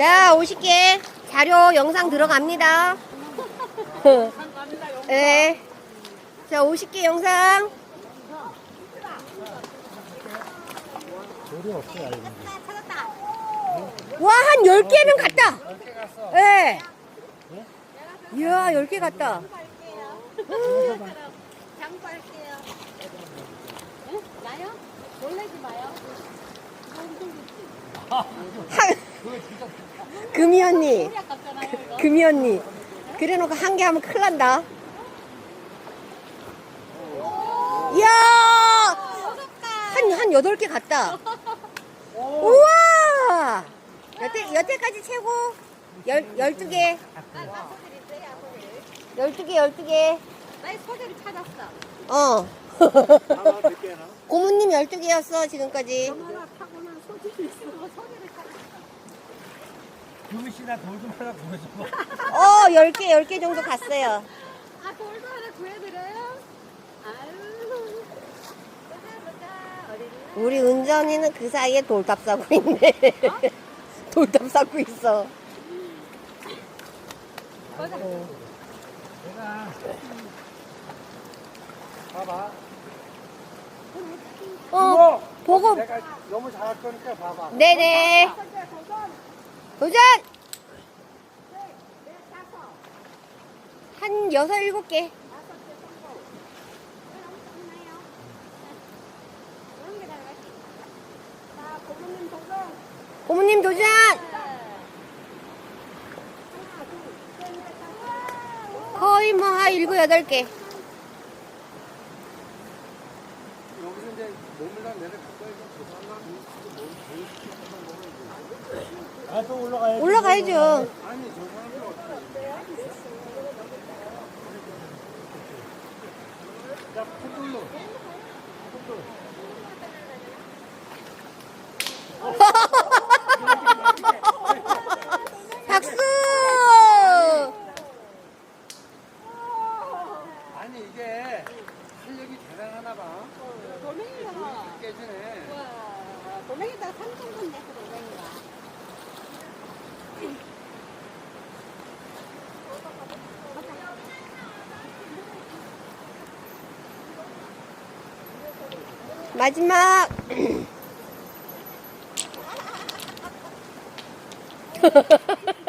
자, 50개 자료 영상 들어갑니다. 네. 자, 50개 영상. 와, 한 10개는 갔다. 예. 네. 이야, 10개 갔다. 장구할게요. 응? 나요? 놀라지 마요. 한, 금이 언니. 금이 언니. 그래 놓고 한 개 하면 큰일 난다. 이야! 한, 한 여덟 개 갔다. 우와! 여태, 여태까지 최고. 열, 열두 개. 열두 개, 열두 개. 나의 소들을 찾았어. 어. 개나? 고모님 열두 개였어, 지금까지. 얼마나 타고난 있어. 소들을 찾았어. 규미 씨나 돌좀 하나 보여줘. 어, 열 개, 열개 정도 갔어요. 아, 돌도 하나 구해드려요? 아유. 보자, 보자. 어린이. 우리 은전이는 그 사이에 돌탑 싸고 있네. 돌탑 싸고 있어. 보자. 내가 봐봐. 어, 보고. 내가 너무 잘할 거니까 봐봐. 네네. 도전. 한 여섯, 일곱 개. 고모님 도전. 거의 뭐 한 일곱, 여덟 개. 여기서 이제 몸을 다 내려갈. 이거 아, 또. 올라가야죠. 아니, 저 사람들 어떻게. 자, 풋돌로. 풋돌. 박수! 아니, 이게 활력이 대단하나 봐. 돌멩이가. 깨지네. 와, 돌멩이다 3천 냈어, 돌멩이가. 마지막.